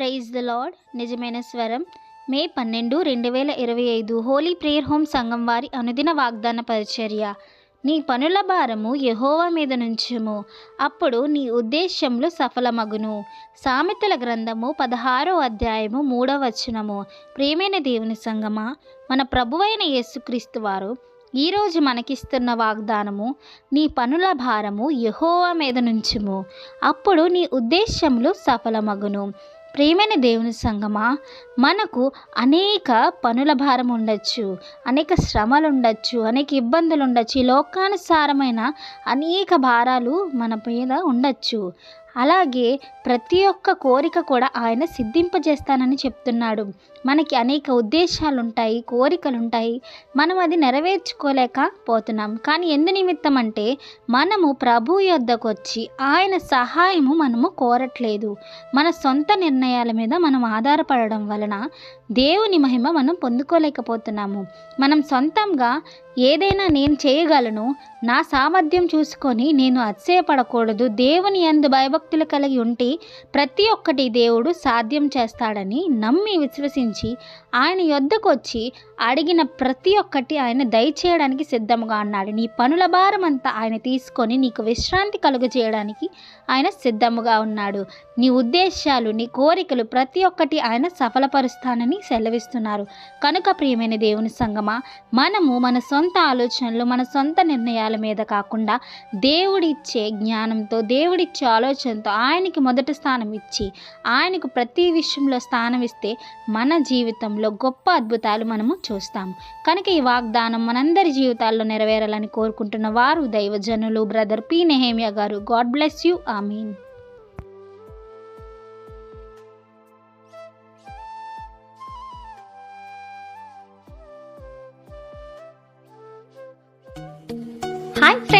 Praise the lord. నిజమైన స్వరం మే పన్నెండు రెండు వేల ఇరవై ఐదు హోలీ ప్రేయర్ హోమ్ సంఘం వారి అనుదిన వాగ్దాన పరిచర్య. నీ పనుల భారము యహోవా మీద నుంచుము. అప్పుడు నీ ఉద్దేశ్యములు సఫలమగును. సామెతల గ్రంథము పదహారో అధ్యాయము మూడవ వచనము. ప్రేమైన దేవుని సంగమా మన ప్రభువైన యేసుక్రీస్తు వారు ఈరోజు మనకిస్తున్న వాగ్దానము నీ పనుల భారము యహోవా మీద నుంచుము. అప్పుడు నీ ఉద్దేశ్యములు సఫలమగును. ప్రేమైన దేవుని సంగమా మనకు అనేక పనుల భారం ఉండొచ్చు అనేక శ్రమలు ఉండొచ్చు అనేక ఇబ్బందులు ఉండొచ్చు ఈ లోకానుసారమైన అనేక భారాలు మన మీద ఉండొచ్చు. అలాగే ప్రతి ఒక్క కోరిక కూడా ఆయన సిద్ధింపజేస్తానని చెప్తున్నాడు. మనకి అనేక ఉద్దేశాలు ఉంటాయి కోరికలు ఉంటాయి మనం అది నెరవేర్చుకోలేకపోతున్నాం కానీ ఎందు నిమిత్తం అంటే మనము ప్రభు యొద్దకు వచ్చి ఆయన సహాయము మనము కోరట్లేదు. మన సొంత నిర్ణయాల మీద మనం ఆధారపడడం వలన దేవుని మహిమ మనం పొందుకోలేకపోతున్నాము. మనం సొంతంగా ఏదైనా నేను చేయగలను నా సామర్థ్యం చూసుకొని నేను అతిశయపడకూడదు దేవుని యందు భయభక్తులు కలిగి ఉంటే ప్రతి ఒక్కటి దేవుడు సాధ్యం చేస్తాడని నమ్మి విశ్వసించి ఆయన యొద్దకు వచ్చి అడిగిన ప్రతి ఒక్కటి ఆయన దయచేయడానికి సిద్ధంగా ఉన్నాడు నీ పనుల భారం అంతా ఆయన తీసుకొని నీకు విశ్రాంతి కలుగు చేయడానికి ఆయన సిద్ధముగా ఉన్నాడు. నీ ఉద్దేశాలు నీ కోరికలు ప్రతి ఒక్కటి ఆయన సఫలపరుస్తానని సెలవిస్తున్నారు. కనుక ప్రియమైన దేవుని సంగమా మనము మన సొంత ఆలోచనలు మన సొంత నిర్ణయాల మీద కాకుండా దేవుడిచ్చే జ్ఞానంతో దేవుడిచ్చే ఆలోచన ఆలోచనతో ఆయనకి మొదటి స్థానం ఇచ్చి ఆయనకు ప్రతి విషయంలో స్థానం ఇస్తే మన జీవితంలో గొప్ప అద్భుతాలు మనము చూస్తాము. కనుక ఈ వాగ్దానం మనందరి జీవితాల్లో నెరవేరాలని కోరుకుంటున్న వారు దైవజనులు బ్రదర్ పి. నెహేమియా గారు. God bless you. ఆమీన్. Hi friends.